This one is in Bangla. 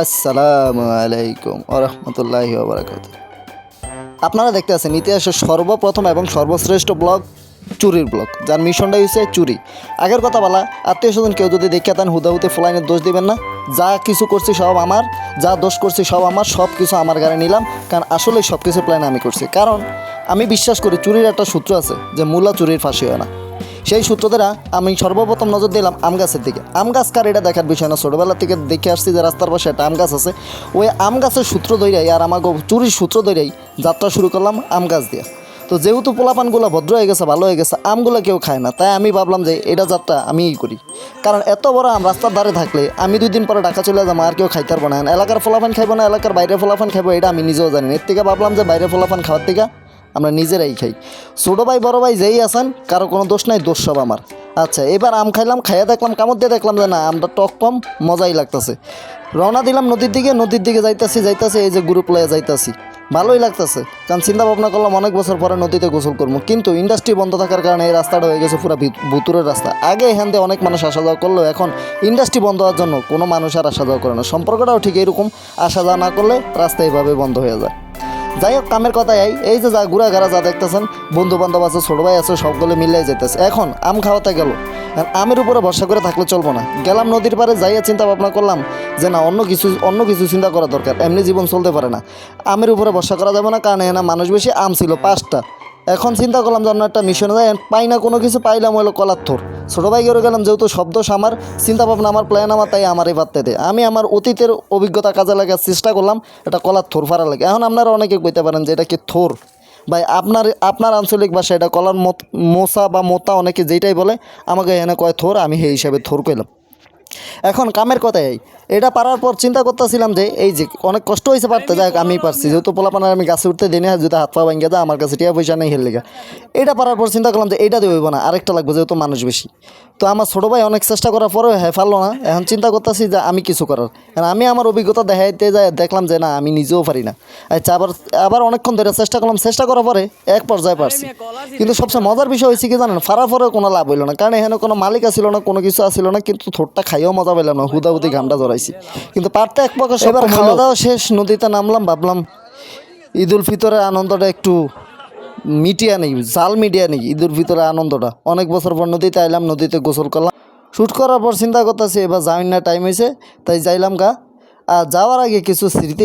আসসালামু আলাইকুম ওরহমতুল্লাহি ওবরাকাত আপনারা দেখতে আছেন ইতিহাসের সর্বপ্রথম এবং সর্বশ্রেষ্ঠ ব্লগ, চুরির ব্লগ, যার মিশনটা হচ্ছে চুরি। আগের কথা বলা, আত্মীয় স্বজন কেউ যদি দেখে দেন হুদাহুতে ফ্লাইনের দোষ দিবেন না। যা কিছু করছি সব আমার, যা দোষ করছি সব আমার, সব কিছু আমার গাড়ি নিলাম, কারণ আসলে সব কিছু প্ল্যান আমি করছি। কারণ, আমি বিশ্বাস করি চুরির একটা সূত্র আছে যে মূলা চুরির ফাঁসি হয় না। সেই সূত্র দ্বারা আমি সর্বপ্রথম নজর দিলাম আম গাছের দিকে। আম গাছ কার এটা দেখার বিষয় না। ছোটোবেলা থেকে দেখে আসছি যে রাস্তার পাশে একটা আম গাছ আছে। ওই আম গাছের সূত্র ধরেই আর আমাকে চুরির সূত্র ধরেই যাত্রা শুরু করলাম আম গাছ দিয়ে। তো যেহেতু পোলাপানগুলো ভদ্র হয়ে গেছে, ভালো হয়ে গেছে, আমগুলো কেউ খায় না। তাই আমি ভাবলাম যে এটা যাত্রা আমিই করি। কারণ এত বড় আম রাস্তার ধারে থাকলে আমি দুই দিন পরে ঢাকা চলে যাব, আর কেউ খাইতে পারব না। এলাকার ফলাফান খাইবো না, এলাকার বাইরে ফলাফান খাইবো, এটা আমি নিজেও জানি এর থেকে ভাবলাম যে বাইরে ফলাফান খাওয়ার থেকে আমরা নিজেরাই খাই। ছোটো ভাই, বড় ভাই যেই আছেন, কারও কোনো দোষ নাই, দোষ সব আমার। আচ্ছা এবার আম খাইলাম, খাইয়া দেখলাম, কামড় দিয়ে দেখলাম যে না আমরা টক কম, মজাই লাগতেছে। রওনা দিলাম নদীর দিকে নদীর দিকে যাইতাছি যাইতাছি, এই যে গ্রুপ লয়ে যাইতাছি। ভালোই লাগতেছে, কারণ চিন্তা ভাবনা করলাম অনেক বছর পরে নদীতে গোসল করব। কিন্তু ইন্ডাস্ট্রি বন্ধ থাকার কারণে এই রাস্তাটা হয়ে গেছে পুরো ভুতুরের রাস্তা। আগে এখান দিয়ে অনেক মানুষ আসা যাওয়া করল এখন ইন্ডাস্ট্রি বন্ধ হওয়ার জন্য কোনো মানুষ আর আসা যাওয়া করে না। সম্পর্কটাও ঠিক এরকম আসা যাওয়া না করলে রাস্তা এইভাবে বন্ধ হয়ে যায়। যাই হোক কামের কথাই আই এই যে যা ঘুরা ঘাড়া যা দেখতেছেন বন্ধু বান্ধব আছে, ছোট ভাই আছে, সবগুলো মিলে যেতেছে এখন আম খাওয়াতে গেল। আমের উপরে ভরসা করে থাকলে চলবো না। গেলাম নদীর পারে যাইয়া চিন্তা ভাবনা করলাম যে না, অন্য কিছু অন্য কিছু চিন্তা করা দরকার। এমনি জীবন চলতে পারে না। আমের উপরে ভরসা করা যাবে না, কারণ না মানুষ বেশি আম ছিল, পাঁচটা। এখন চিন্তা করলাম যে একটা মিশনে যাই। পাই না কোনো কিছু, পাইলাম হলো কলার থোর। ছোটো ভাই গেলে গেলাম, যেহেতু শব্দ আমার চিন্তা ভাবনা আমার প্ল্যান আমার, তাই আমার এই দে আমি আমার অতীতের অভিজ্ঞতা কাজে লাগার চেষ্টা করলাম, এটা কলার থোর ফারা লাগে। এখন আপনারা অনেকে কইতে পারেন যে এটা কি থোর? ভাই, আপনার আপনার আঞ্চলিক ভাষা এটা কলার মোসা বা মোতা অনেকে যেটাই বলে, আমাকে এখানে কয় থোর? আমি সেই হিসাবে থোর কইলাম। এখন কামের কথাই এটা পারার পর চিন্তা করতেছিলাম যে এই যে অনেক কষ্ট হয়েছে পারতে যাক আমি পারছি। যেহেতু পোলাপানার আমি গাছে উঠতে দিনে যদি হাত পা ভাঙ্গে যায় আমার কাছে টিয়া পয়সা নেই হেললে এটা পারার পর চিন্তা করলাম যে এটা দিয়ে হইব না আরেকটা লাগবে যেহেতু মানুষ বেশি। তো আমার ছোটো ভাই অনেক চেষ্টা করার পরেও হ্যাঁ পারল না। এখন চিন্তা করতেছি যে আমি কিছু করার। কারণ আমি আমার অভিজ্ঞতা দেখাইতে যাই দেখলাম যে না আমি নিজেও পারি না। আচ্ছা আবার আবার অনেকক্ষণ ধরে চেষ্টা করলাম চেষ্টা করার পরে এক পর্যায়ে পারছি। কিন্তু সবচেয়ে মজার বিষয় হয়েছে কি জানেন ফারার পরেও কোনো লাভ হইল না। কারণ এখানে কোনো মালিক আসিল না কোনো কিছু আসিল না কিন্তু থোটটা খাইও মজা পেলাম না হুদাহুদি ঘামটা জড়াইছি। কিন্তু পারতে এক প্রকার এবার খাওয়া দাওয়া শেষ নদীতে নামলাম ভাবলাম ঈদ উল ফিতরের আনন্দটা একটু মিটিয়া নেই জাল মিডিয়া নেই ঈদ উল ফিতরের আনন্দটা। অনেক বছর পর নদীতে আইলাম নদীতে গোসল করলাম। শ্যুট করার পর চিন্তা করতেছি এবার যাওয়ার না টাইম হয়েছে তাই যাইলাম গা। আর যাওয়ার আগে কিছু স্মৃতি